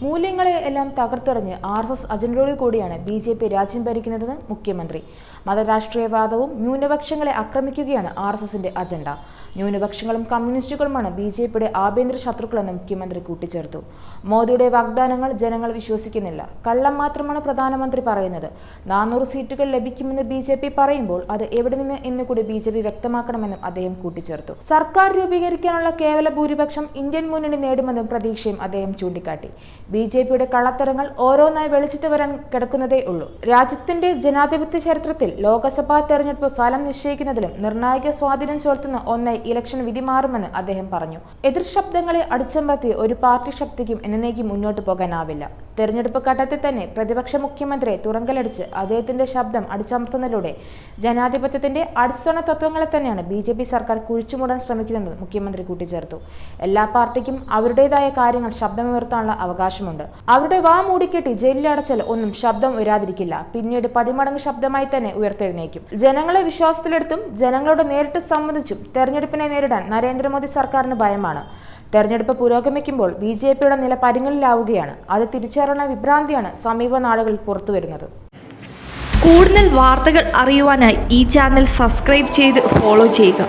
മൂല്യങ്ങളെ എല്ലാം തകർത്തെറിഞ്ഞ് ആർ എസ് എസ് അജണ്ടയോട് കൂടിയാണ് ബി ജെ പി രാജ്യം ഭരിക്കുന്നതെന്ന് മുഖ്യമന്ത്രി. മതരാഷ്ട്രീയവാദവും ന്യൂനപക്ഷങ്ങളെ ആക്രമിക്കുകയാണ് ആർ എസ് എസിന്റെ അജണ്ട. ന്യൂനപക്ഷങ്ങളും കമ്മ്യൂണിസ്റ്റുകളുമാണ് ബി ജെ പിയുടെ ആഭ്യന്തര ശത്രുക്കളെന്ന് മുഖ്യമന്ത്രി കൂട്ടിച്ചേർത്തു. മോദിയുടെ വാഗ്ദാനങ്ങൾ ജനങ്ങൾ വിശ്വസിക്കുന്നില്ല. കള്ളം മാത്രമാണ് പ്രധാനമന്ത്രി പറയുന്നത്. നാനൂറ് സീറ്റുകൾ ലഭിക്കുമെന്ന് ബി ജെ പി പറയുമ്പോൾ അത് എവിടെ നിന്ന് എന്ന് കൂടി ബി ജെ പി വ്യക്തമാക്കണമെന്നും അദ്ദേഹം കൂട്ടിച്ചേർത്തു. സർക്കാർ രൂപീകരിക്കാനുള്ള കേവല ഭൂരിപക്ഷം ഇന്ത്യൻ മുന്നണി നേടുമെന്നും പ്രതീക്ഷയും അദ്ദേഹം ചൂണ്ടിക്കാട്ടി. ബി ജെ പിയുടെ കള്ളത്തരങ്ങൾ ഓരോന്നായി വെളിച്ചത്ത് വരാൻ കിടക്കുന്നതേ ഉള്ളൂ. രാജ്യത്തിന്റെ ജനാധിപത്യ ചരിത്രത്തിൽ ലോക്സഭാ തെരഞ്ഞെടുപ്പ് ഫലം നിശ്ചയിക്കുന്നതിലും നിർണായക സ്വാധീനം ചെലുത്തുന്ന ഒന്നായി ഇലക്ഷൻ വിധി മാറുമെന്ന് അദ്ദേഹം പറഞ്ഞു. എതിർ ശബ്ദങ്ങളെ അടിച്ചമർത്തി ഒരു പാർട്ടി ശക്തിക്കും എന്നേക്കും മുന്നോട്ട് പോകാനാവില്ല. തെരഞ്ഞെടുപ്പ് ഘട്ടത്തിൽ തന്നെ പ്രതിപക്ഷ മുഖ്യമന്ത്രിയെ തുറങ്കലടിച്ച് അദ്ദേഹത്തിന്റെ ശബ്ദം അടിച്ചമർത്തുന്നതിലൂടെ ജനാധിപത്യത്തിന്റെ അടിസ്ഥാന തത്വങ്ങളെ തന്നെയാണ് ബി ജെ പി സർക്കാർ കുഴിച്ചുമൂടാൻ ശ്രമിക്കുന്നതെന്ന് മുഖ്യമന്ത്രി കൂട്ടിച്ചേർത്തു. എല്ലാ പാർട്ടിക്കും അവരുടേതായ കാര്യങ്ങൾ ശബ്ദമുയർത്താനുള്ള അവകാശമുണ്ട്. അവരുടെ വാ മൂടിക്കെട്ടി ജയിലിലടച്ചാൽ ഒന്നും ശബ്ദം ഉയരാതിരിക്കില്ല. പിന്നീട് പതിമടങ്ങ് ശബ്ദമായി തന്നെ ഉയർത്തെഴുന്നേക്കും. ജനങ്ങളെ വിശ്വാസത്തിലെടുത്തും ജനങ്ങളോട് നേരിട്ട് സംബന്ധിച്ചും തെരഞ്ഞെടുപ്പിനെ നേരിടാൻ നരേന്ദ്രമോദി സർക്കാരിന് ഭയമാണ്. തെരഞ്ഞെടുപ്പ് പുരോഗമിക്കുമ്പോൾ ബി ജെ പിയുടെ നില പരിങ്ങലിലാവുകയാണ് അത് തിരിച്ചറിയുന്ന വിഭ്രാന്തിയാണ് സമീപ നാളുകളിൽ പുറത്തുവരുന്നത് കൂടുതൽ വാർത്തകൾ അറിയുവാനായി ഈ ചാനൽ സബ്സ്ക്രൈബ് ചെയ്ത് ഫോളോ ചെയ്യുക.